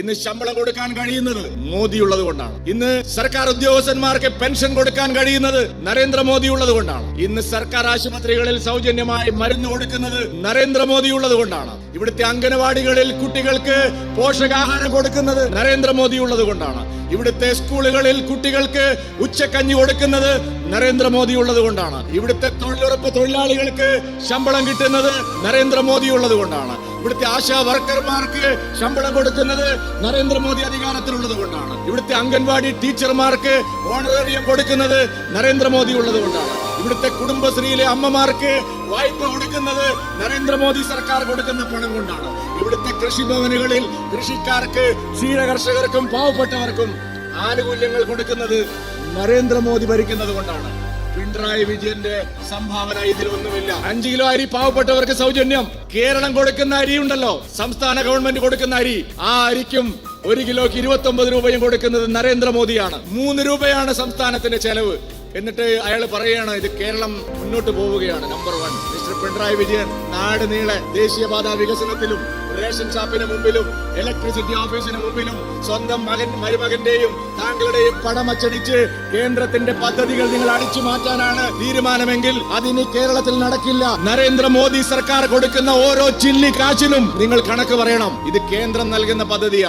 ഇന്ന് ശമ്പളം കൊടുക്കാൻ കഴിയുന്നത് മോദി ഉള്ളത് കൊണ്ടാണ്. ഇന്ന് സർക്കാർ ഉദ്യോഗസ്ഥന്മാർക്ക് പെൻഷൻ കൊടുക്കാൻ കഴിയുന്നത് നരേന്ദ്രമോദി ഉള്ളത് കൊണ്ടാണ്. ഇന്ന് സർക്കാർ ആശുപത്രികളിൽ സൗജന്യമായി മരുന്ന് കൊടുക്കുന്നത് നരേന്ദ്രമോദി ഉള്ളത് കൊണ്ടാണ്. ഇവിടുത്തെ അംഗനവാടികളിൽ കുട്ടികൾക്ക് പോഷകാഹാരം കൊടുക്കുന്നത് നരേന്ദ്രമോദി ഉള്ളത് കൊണ്ടാണ് ഇവിടുത്തെ സ്കൂളുകളിൽ കുട്ടികൾക്ക് ഉച്ചക്കഞ്ഞി കൊടുക്കുന്നത് നരേന്ദ്രമോദി ഉള്ളത് കൊണ്ടാണ് ഇവിടുത്തെ തൊഴിലുറപ്പ് തൊഴിലാളികൾക്ക് ശമ്പളം കിട്ടുന്നത് നരേന്ദ്രമോദി ഉള്ളത് കൊണ്ടാണ് ഇവിടുത്തെ ആശാ വർക്കർമാർക്ക് ശമ്പളം കൊടുക്കുന്നത് നരേന്ദ്രമോദി അധികാരത്തിലുള്ളത് കൊണ്ടാണ് ഇവിടുത്തെ അംഗൻവാടി ടീച്ചർമാർക്ക് ഓണറേറിയം കൊടുക്കുന്നത് നരേന്ദ്രമോദി ഉള്ളത് കൊണ്ടാണ് ഇവിടുത്തെ കുടുംബശ്രീയിലെ അമ്മമാർക്ക് വായ്പ കൊടുക്കുന്നത് നരേന്ദ്രമോദി സർക്കാർ കൊടുക്കുന്ന പണം കൊണ്ടാണ്. ഇവിടുത്തെ കൃഷിഭവനുകളിൽ കൃഷിക്കാർക്ക് ക്ഷീരകർഷകർക്കും പാവപ്പെട്ടവർക്കും ആനുകൂല്യങ്ങൾ കൊടുക്കുന്നത് നരേന്ദ്രമോദി ഭരിക്കുന്നത് കൊണ്ടാണ്. പിണറായി വിജയന്റെ സംഭാവന ഇതിലൊന്നുമില്ല. അഞ്ചു കിലോ അരി പാവപ്പെട്ടവർക്ക് സൗജന്യം. കേരളം കൊടുക്കുന്ന അരി ഉണ്ടല്ലോ. സംസ്ഥാന ഗവൺമെന്റ് കൊടുക്കുന്ന അരി. ആ അരിക്കും ഒരു കിലോക്ക് ഇരുപത്തി ഒമ്പത് രൂപയും കൊടുക്കുന്നത് നരേന്ദ്രമോദിയാണ്. മൂന്ന് രൂപയാണ് സംസ്ഥാനത്തിന്റെ ചെലവ്. എന്നിട്ട് അയാൾ പറയുകയാണ് ഇത് കേരളം മുന്നോട്ട് പോവുകയാണ് number one mister Pinarayi Vijayan നാട് നീളെ ദേശീയപാത വികസനത്തിലും റേഷൻ ഷാപ്പിന് മുമ്പിലും ഇലക്ട്രിസിറ്റി ഓഫീസിന് മുമ്പിലും സ്വന്തം മകൻ മരുമകന്റെയും താങ്കളുടെയും പടമച്ചടിച്ച് കേന്ദ്രത്തിന്റെ പദ്ധതികൾ നിങ്ങൾ അടിച്ചു മാറ്റാനാണ് തീരുമാനമെങ്കിൽ അതിന് കേരളത്തിൽ നടക്കില്ല. നരേന്ദ്രമോദി സർക്കാർ കൊടുക്കുന്ന ഓരോ ചില്ലി കാശിനും നിങ്ങൾ കണക്ക് പറയണം. ഇത് കേന്ദ്രം നൽകുന്ന പദ്ധതിയാണ്.